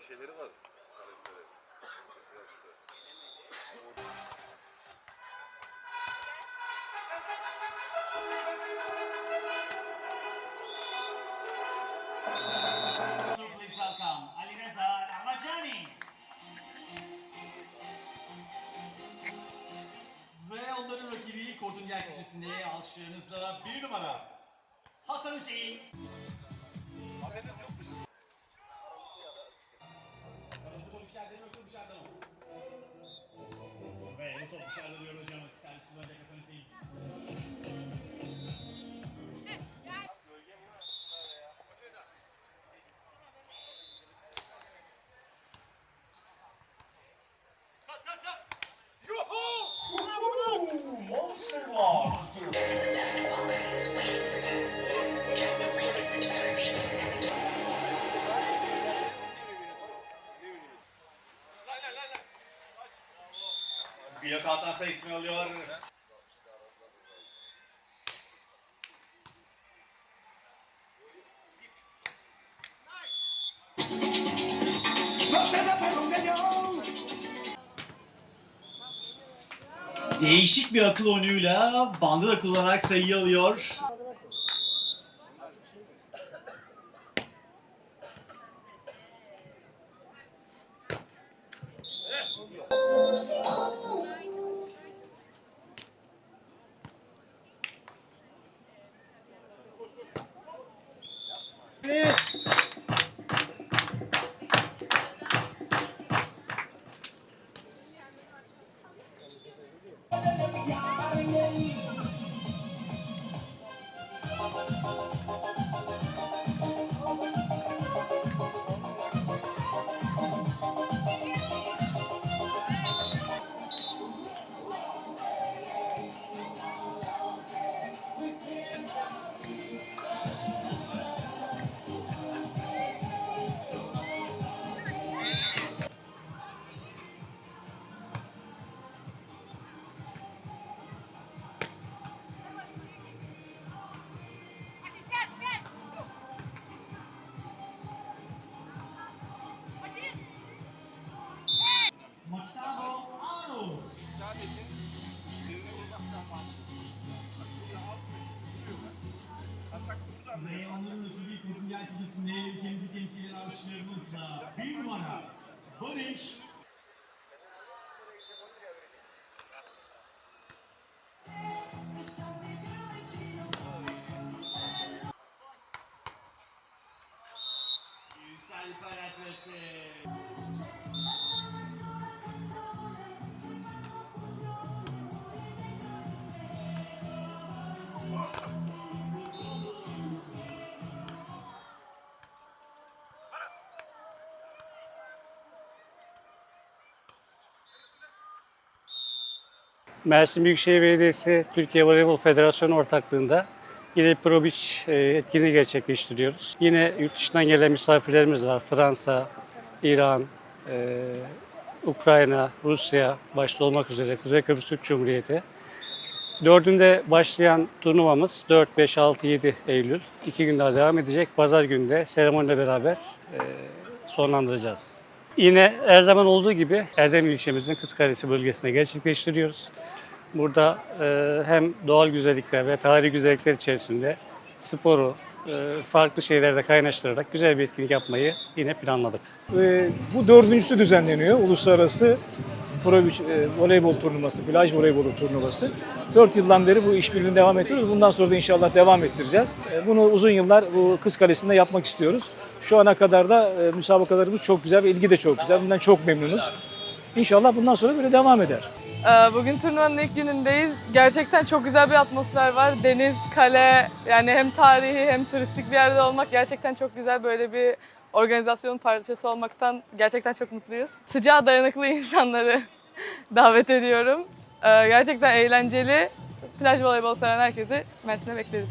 böyle şeyleri var. Please welcome Ali Reza Ramazani. Ve onların rakibi Kortun Gel köşesinde alkışlarınızla bir numara Hasan Hüseyin. Bir yakalatan sayısını alıyor. Değişik bir akıl oyunuyla bandı da kullanarak sayıyı alıyor. Köşesinde ülkemizi temsil eden alkışlarımızla bir numara Barış Yüksel Parapesi. Mersin Büyükşehir Belediyesi Türkiye Voleybol Federasyonu ortaklığında yine Pro Beach e, etkinliği gerçekleştiriyoruz. Yine yurt dışından gelen misafirlerimiz var. Fransa, İran, e, Ukrayna, Rusya başta olmak üzere Kuzey Kıbrıs Türk Cumhuriyeti. Dördünde başlayan turnuvamız 4, 5, 6, 7 Eylül. iki gün daha devam edecek. Pazar günü de seremoniyle beraber e, sonlandıracağız. Yine her zaman olduğu gibi Erdem ilçemizin Kızkalesi bölgesinde gerçekleştiriyoruz. Burada e, hem doğal güzellikler ve tarihi güzellikler içerisinde sporu, e, farklı şeylerde kaynaştırarak güzel bir etkinlik yapmayı yine planladık. Ve bu dördüncüsü düzenleniyor. Uluslararası e, voleybol turnuvası, plaj voleybolu turnuvası. Dört yıldan beri bu işbirliğini devam ettiriyoruz. Bundan sonra da inşallah devam ettireceğiz. E, bunu uzun yıllar bu Kız Kalesi'nde yapmak istiyoruz. Şu ana kadar da e, müsabakalarımız çok güzel ve ilgi de çok güzel. Bundan çok memnunuz. İnşallah bundan sonra böyle devam eder. Ee, Bugün turnuvanın ilk günündeyiz. Gerçekten çok güzel bir atmosfer var. Deniz, kale, yani hem tarihi hem turistik bir yerde olmak gerçekten çok güzel. Böyle bir organizasyonun parçası olmaktan gerçekten çok mutluyuz. Sıcağa dayanıklı insanları davet ediyorum. Ee, Gerçekten eğlenceli. Plaj voleybol seven herkesi Mersin'e bekleriz.